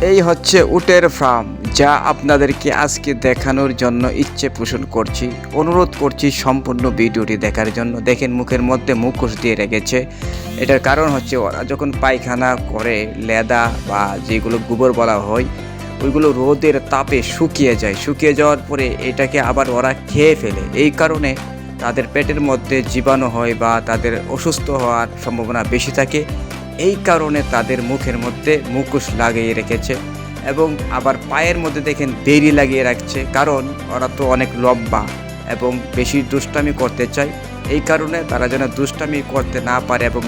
এই হচ্ছে উটের ফার্ম যা আপনাদেরকে আজকে দেখানোর জন্য ইচ্ছে পোষণ করছি। অনুরোধ করছি সম্পূর্ণ ভিডিওটি দেখার জন্য। দেখেন মুখের মধ্যে মুখোশ দিয়ে রেখেছে। এটার কারণ হচ্ছে ওরা যখন পায়খানা করে, লেদা বা যেগুলো গোবর বলা হয়, ওইগুলো রোদের তাপে শুকিয়ে যায়। শুকিয়ে যাওয়ার পরে এটাকে আবার ওরা খেয়ে ফেলে। এই কারণে তাদের পেটের মধ্যে জীবাণু হয় বা তাদের অসুস্থ হওয়ার সম্ভাবনা বেশি থাকে। এই কারণে তাদের মুখের মধ্যে মুখোশ লাগিয়ে রেখেছে এবং আবার পায়ের মধ্যে দেখেন দেরি লাগিয়ে রাখছে, কারণ ওরা তো অনেক লম্বা এবং বেশি দুষ্টামি করতে চায়। এই কারণে তারা যেন দুষ্টামি করতে না পারে এবং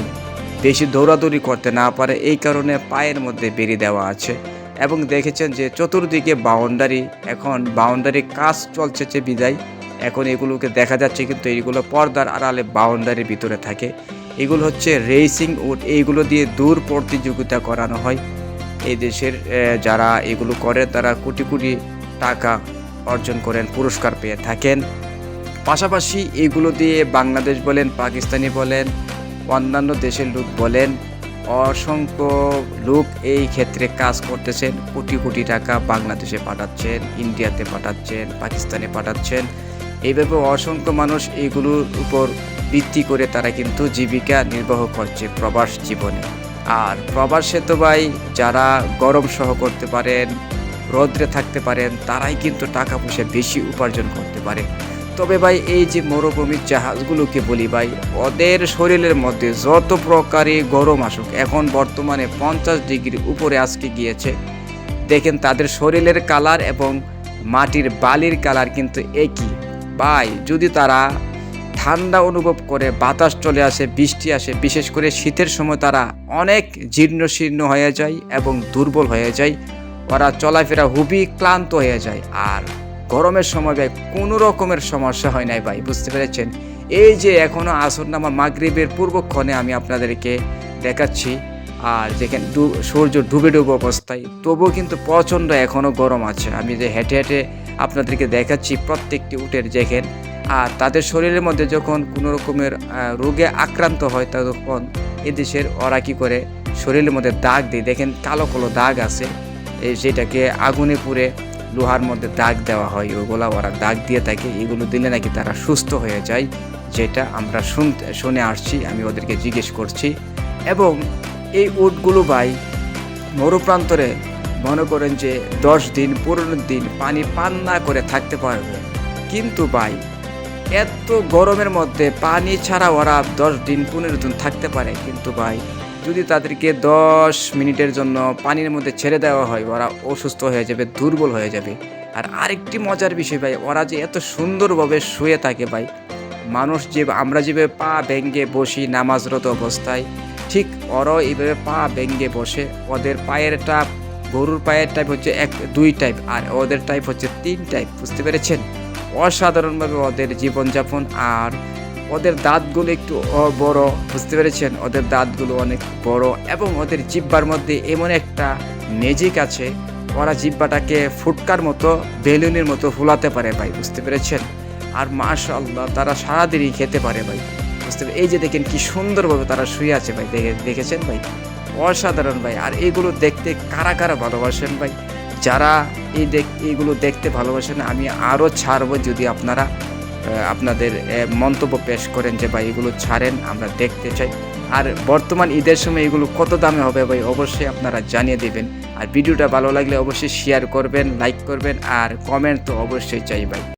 বেশি দৌড়াদৌড়ি করতে না পারে, এই কারণে পায়ের মধ্যে বেরি দেওয়া আছে। এবং দেখেছেন যে চতুর্দিকে বাউন্ডারি, এখন বাউন্ডারি কাজ চলছে যে বিদায়। এখন এগুলোকে দেখা যাচ্ছে কিন্তু এইগুলো পর্দার আড়ালে বাউন্ডারির ভিতরে থাকে। এগুলো হচ্ছে রেসিং উড এইগুলো দিয়ে দূর প্রতিযোগিতা করানো হয়। এই দেশের যারা এগুলো করে তারা কোটি কোটি টাকা অর্জন করেন, পুরস্কার পেয়ে থাকেন। পাশাপাশি এগুলো দিয়ে বাংলাদেশ বলেন, পাকিস্তানি বলেন, অন্যান্য দেশের লোক বলেন, অসংখ্য লোক এই ক্ষেত্রে কাজ করতেছেন। কোটি কোটি টাকা বাংলাদেশে পাঠাচ্ছেন, ইন্ডিয়াতে পাঠাচ্ছেন, পাকিস্তানে পাঠাচ্ছেন। এইভাবে অসংখ্য মানুষ এগুলোর উপর ভিত্তি করে তারা কিন্তু জীবিকা নির্বাহ করছে প্রবাস জীবনে। আর প্রবাসে তো ভাই, যারা গরম সহ করতে পারেন, রৌদ্রে থাকতে পারেন, তারাই কিন্তু টাকা পয়সা বেশি উপার্জন করতে পারে। তবে ভাই, এই যে মরুভূমির জাহাজগুলোকে বলি ভাই, ওদের শরীরের মধ্যে যত প্রকারই গরম আসুক, এখন বর্তমানে পঞ্চাশ ডিগ্রির উপরে আজকে গিয়েছে। দেখেন তাদের শরীরের কালার এবং মাটির বালির কালার কিন্তু একই। ভাই যদি তারা ঠান্ডা অনুভব করে, বাতাস চলে আসে, বৃষ্টি আসে, বিশেষ করে শীতের সময় তারা অনেক জীর্ণ শীর্ণ হয়ে যায় এবং দুর্বল হয়ে যায়। ওরা চলাফেরা খুবই ক্লান্ত হয়ে যায়। আর গরমের সময় ভাই, কোনো রকমের সমস্যা হয় নাই ভাই, বুঝতে পেরেছেন? এই যে এখনও আসর নামা মাগরিবের পূর্বক্ষণে আমি আপনাদেরকে দেখাচ্ছি। আর যেখানে সূর্য ডুবে ডুবে অবস্থায়, তবুও কিন্তু প্রচণ্ড এখনও গরম আছে। আমি যে হেঁটে হেঁটে আপনাদেরকে দেখাচ্ছি প্রত্যেকটি উটের দেখেন আর তাদের শরীরের মধ্যে যখন কোনো রকমের রোগে আক্রান্ত হয় তখন এদেশের ওরা কী করে? শরীরের মধ্যে দাগ দিয়ে। দেখেন কালো কালো দাগ আছে। যেটাকে আগুনে পুড়ে লোহার মধ্যে দাগ দেওয়া হয়, ওগুলা ওরা দাগ দিয়ে থাকে। এগুলো দিলে নাকি তারা সুস্থ হয়ে যায়, যেটা আমরা শুনতে, শুনে আসছি, আমি ওদেরকে জিজ্ঞেস করছি। এবং এই উটগুলো ভাই মরুপ্রান্তরে মনে করেন যে দশ দিন, পনেরো দিন পানি পান না করে থাকতে পারবে। কিন্তু ভাই, এত গরমের মধ্যে পানি ছাড়া ওরা দশ দিন, পনেরো দিন থাকতে পারে। কিন্তু ভাই, যদি তাদেরকে দশ মিনিটের জন্য পানির মধ্যে ছেড়ে দেওয়া হয়, ওরা অসুস্থ হয়ে যাবে, দুর্বল হয়ে যাবে। আর আরেকটি মজার বিষয় ভাই, ওরা যে এত সুন্দরভাবে শুয়ে থাকে ভাই, মানুষ যে, আমরা যেভাবে পা ভেঙ্গে বসি নামাজরত অবস্থায়, ঠিক ওরাও এইভাবে পা ভেঙ্গে বসে, ওদের পায়ের টাপ গরুর পায়ের টাইপ হচ্ছে এক, দুই টাইপ আর ওদের টাইপ হচ্ছে তিন টাইপ বুঝতে পেরেছেন? অসাধারণভাবে ওদের জীবনযাপন আর ওদের দাঁতগুলো একটু বড়, বুঝতে পেরেছেন? ওদের দাঁতগুলো অনেক বড় এবং ওদের জিব্বার মধ্যে এমন একটা ম্যাজিক আছে, ওরা জিব্বাটাকে ফুটকার মতো, বেলুনের মতো ফুলাতে পারে ভাই, বুঝতে পেরেছেন? আর মাশাল্লাহ তারা সারাদিনই খেতে পারে ভাই, বুঝতে এই যে দেখেন কি সুন্দরভাবে তারা শুয়ে আছে ভাই, দেখে, দেখেছেন ভাই? অসাধারণ ভাই। আর এগুলো দেখতে কারা কারা ভালোবাসেন ভাই? যারা এই দেখ এইগুলো দেখতে ভালোবাসেন, আমি আরও ছাড়বো যদি আপনারা আপনাদের মন্তব্য পেশ করেন যে ভাই এগুলো ছাড়েন, আমরা দেখতে চাই। আর বর্তমান ঈদের সময় এগুলো কত দামে হবে ভাই, অবশ্যই আপনারা জানিয়ে দেবেন। আর ভিডিওটা ভালো লাগলে অবশ্যই শেয়ার করবেন লাইক করবেন, আর কমেন্ট তো অবশ্যই চাই ভাই।